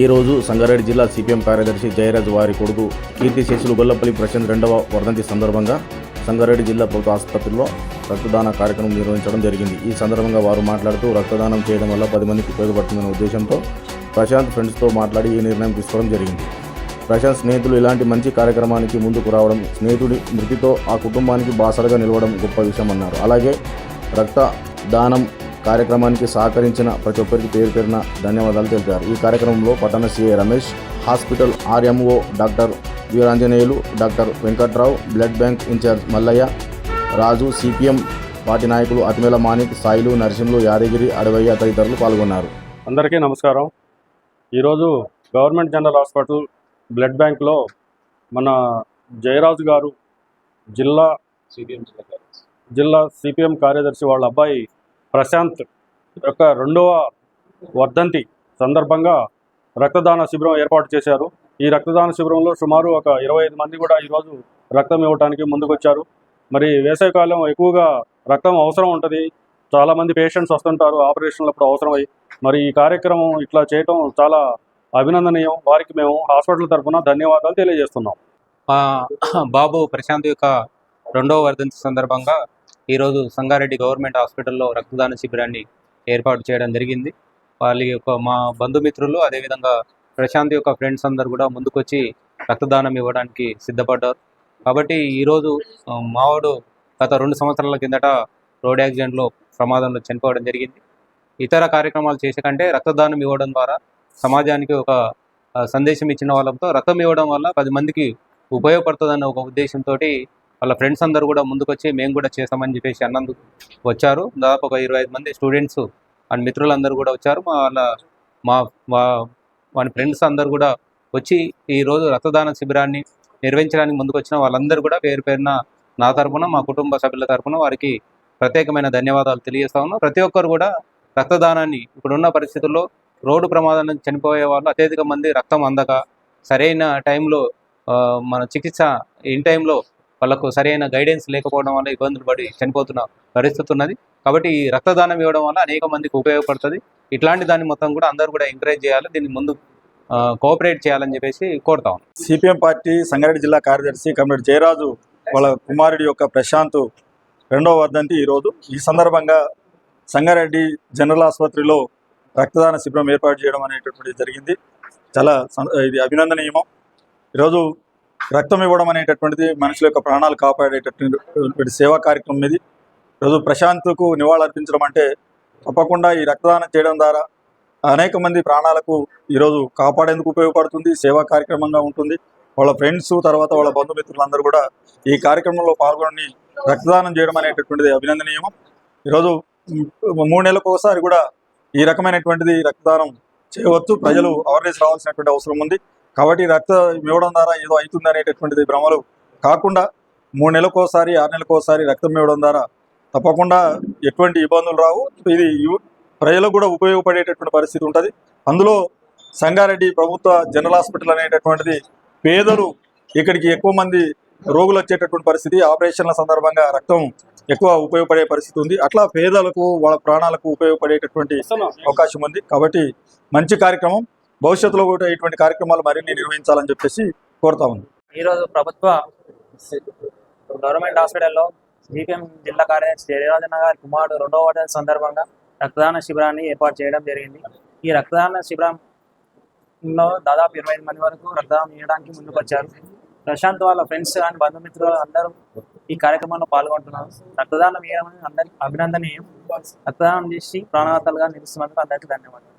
ఈ రోజు సంగారెడ్డి జిల్లా సిపిఎం కార్యదర్శి జయరాజ్ వారి కొడుకు కీర్తిశేషులు గొల్లపల్లి ప్రశాంత్ రెండవ వర్ధంతి సందర్భంగా సంగారెడ్డి జిల్లా ప్రభుత్వ ఆసుపత్రిలో రక్తదాన కార్యక్రమం నిర్వహించడం జరిగింది. ఈ సందర్భంగా వారు మాట్లాడుతూ రక్తదానం చేయడం వల్ల పది మందికి ఉపయోగపడుతుందనే ఉద్దేశంతో ప్రశాంత్ ఫ్రెండ్స్తో మాట్లాడి ఈ నిర్ణయం తీసుకోవడం జరిగింది. ప్రశాంత్ స్నేహితులు ఇలాంటి మంచి కార్యక్రమానికి ముందుకు రావడం స్నేహితుడి మృతితో ఆ కుటుంబానికి బాసరగా నిలవడం గొప్ప విషయం అన్నారు అలాగే రక్త దానం కార్యక్రమానికి సహకరించిన ప్రతి ఒక్కరికి పేరు పేరున ధన్యవాదాలు తెలిపారు. ఈ కార్యక్రమంలో పట్టణ CI Ramesh hospital RMO doctor Veeranjaneyulu doctor Venkatrao blood bank incharge Mallaiah Raju CPM party నాయకులు అతిమేల మాణిక్ సాయిలు నరసింహులు యాదగిరి అడవయ్య తదితరులు పాల్గొన్నారు. అందరికీ నమస్కారం. ఈరోజు గవర్నమెంట్ జనరల్ హాస్పిటల్ బ్లడ్ బ్యాంక్లో మన జయరాజు గారు జిల్లా జిల్లా సిపిఎం కార్యదర్శి వాళ్ళ అబ్బాయి ప్రశాంత్ యొక్క రెండవ వర్ధంతి సందర్భంగా రక్తదాన శిబిరం ఏర్పాటు చేశారు. ఈ రక్తదాన శిబిరంలో సుమారు ఒక ఇరవై ఐదు మంది కూడా ఈరోజు రక్తం ఇవ్వడానికి ముందుకొచ్చారు. మరి వేసవికాలం ఎక్కువగా రక్తం అవసరం ఉంటుంది. చాలామంది పేషెంట్స్ వస్తుంటారు. ఆపరేషన్లప్పుడు అవసరమై. మరి ఈ కార్యక్రమం ఇట్లా చేయటం చాలా అభినందనీయం. వారికి మేము హాస్పిటల్ తరఫున ధన్యవాదాలు తెలియజేస్తున్నాం. మా బాబు ప్రశాంత్ యొక్క రెండవ వర్ధంతి సందర్భంగా ఈరోజు సంగారెడ్డి గవర్నమెంట్ హాస్పిటల్లో రక్తదాన శిబిరాన్ని ఏర్పాటు చేయడం జరిగింది. వాళ్ళ యొక్క మా బంధుమిత్రులు అదేవిధంగా ప్రశాంత్ యొక్క ఫ్రెండ్స్ అందరు కూడా ముందుకొచ్చి రక్తదానం ఇవ్వడానికి సిద్ధపడ్డారు. కాబట్టి ఈరోజు మావాడు గత రెండు సంవత్సరాల కిందట రోడ్ యాక్సిడెంట్లో ప్రమాదంలో చనిపోవడం జరిగింది. ఇతర కార్యక్రమాలు చేసే కంటే రక్తదానం ఇవ్వడం ద్వారా సమాజానికి ఒక సందేశం ఇచ్చిన వాళ్ళతో రక్తం ఇవ్వడం వల్ల పది మందికి ఉపయోగపడుతుందన్న ఒక ఉద్దేశంతో వాళ్ళ ఫ్రెండ్స్ అందరూ కూడా ముందుకొచ్చి మేము కూడా చేస్తామని చెప్పేసి అన్నందుకు వచ్చారు. దాదాపు ఒక ఇరవై ఐదు మంది స్టూడెంట్స్ అండ్ మిత్రులందరూ కూడా వచ్చారు. మా వాళ్ళ మా మా వాని ఫ్రెండ్స్ అందరూ కూడా వచ్చి ఈరోజు రక్తదాన శిబిరాన్ని నిర్వహించడానికి ముందుకు వచ్చిన వాళ్ళందరూ కూడా పేరు పేరున నా తరపున మా కుటుంబ సభ్యుల తరపున వారికి ప్రత్యేకమైన ధన్యవాదాలు తెలియజేస్తా ఉన్నాం. ప్రతి ఒక్కరు కూడా రక్తదానాన్ని ఇప్పుడున్న పరిస్థితుల్లో రోడ్డు ప్రమాదం నుంచి చనిపోయే వాళ్ళు అత్యధిక మంది రక్తం అందక సరైన టైంలో మన చికిత్స ఇన్ టైంలో వాళ్ళకు సరైన గైడెన్స్ లేకపోవడం వల్ల ఇబ్బందులు పడి చనిపోతున్న పరిస్థితి ఉన్నది. కాబట్టి ఈ రక్తదానం ఇవ్వడం వల్ల అనేక మందికి ఉపయోగపడుతుంది. ఇట్లాంటి దాన్ని మొత్తం కూడా అందరూ కూడా ఎంకరేజ్ చేయాలి. దీన్ని ముందు కోఆపరేట్ చేయాలని చెప్పేసి కోరుతాం సిపిఎం పార్టీ సంగారెడ్డి జిల్లా కార్యదర్శి కమిటీ జయరాజు వాళ్ళ కుమారుడి యొక్క ప్రశాంత్ రెండవ వర్ధంతి ఈరోజు. ఈ సందర్భంగా సంగారెడ్డి జనరల్ ఆసుపత్రిలో రక్తదాన శిబిరం ఏర్పాటు చేయడం అనేటటువంటిది జరిగింది. చాలా ఇది అభినందనీయమం. ఈరోజు రక్తం ఇవ్వడం అనేటటువంటిది మనుషుల యొక్క ప్రాణాలు కాపాడేటటువంటి సేవా కార్యక్రమం ఇది. రోజు ప్రశాంత్కు నివాళులర్పించడం అంటే తప్పకుండా ఈ రక్తదానం చేయడం ద్వారా అనేక మంది ప్రాణాలకు ఈరోజు కాపాడేందుకు ఉపయోగపడుతుంది సేవా కార్యక్రమంగా ఉంటుంది. వాళ్ళ ఫ్రెండ్స్ తర్వాత వాళ్ళ బంధుమిత్రులందరూ కూడా ఈ కార్యక్రమంలో పాల్గొని రక్తదానం చేయడం అనేటటువంటిది అభినందనీయం ఈరోజు మూడు నెలలకు ఒకసారి కూడా ఈ రకమైనటువంటిది రక్తదానం చేయవచ్చు. ప్రజలు అవేర్నెస్ రావాల్సినటువంటి అవసరం ఉంది. కాబట్టి రక్త ఇవ్వడం ద్వారా ఏదో అవుతుంది అనేటటువంటిది భ్రమలు కాకుండా మూడు నెలలకు ఒకసారి ఆరు నెలలకు ఒకసారి రక్తం ఇవ్వడం ద్వారా తప్పకుండా ఎటువంటి ఇబ్బందులు రావు. ఇది ప్రజలకు కూడా ఉపయోగపడేటటువంటి పరిస్థితి ఉంటుంది. అందులో సంగారెడ్డి ప్రభుత్వ జనరల్ హాస్పిటల్ అనేటటువంటిది పేదలు ఇక్కడికి ఎక్కువ మంది రోగులు వచ్చేటటువంటి పరిస్థితి. ఆపరేషన్ల సందర్భంగా రక్తం ఎక్కువ ఉపయోగపడే పరిస్థితి ఉంది. అట్లా పేదలకు వాళ్ళ ప్రాణాలకు ఉపయోగపడేటటువంటి అవకాశం ఉంది. కాబట్టి మంచి కార్యక్రమం. భవిష్యత్తులో కూడా ఇటువంటి కార్యక్రమాలు మరిన్ని నిర్వహించాలని చెప్పేసి కోరుతా ఉంది ఈరోజు ప్రభుత్వ గవర్నమెంట్ హాస్పిటల్లో సిపిఎం జిల్లా కార్యదర్శి జయరాజన్న గారి కుమారుడు రెండవ సందర్భంగా రక్తదాన శిబిరాన్ని ఏర్పాటు చేయడం జరిగింది. ఈ రక్తదాన శిబిరంలో దాదాపు ఇరవై మంది వరకు రక్తదానం చేయడానికి ముందుకు వచ్చారు ప్రశాంత్ వాళ్ళ ఫ్రెండ్స్ కానీ బంధుమిత్రులు అందరూ ఈ కార్యక్రమంలో పాల్గొంటున్నారు. రక్తదానం చేయడం అందరికి అభినందనీయం. రక్తదానం చేసి ప్రాణాతాలుగా నిలుస్తున్నందుకు అందరికీ ధన్యవాదాలు.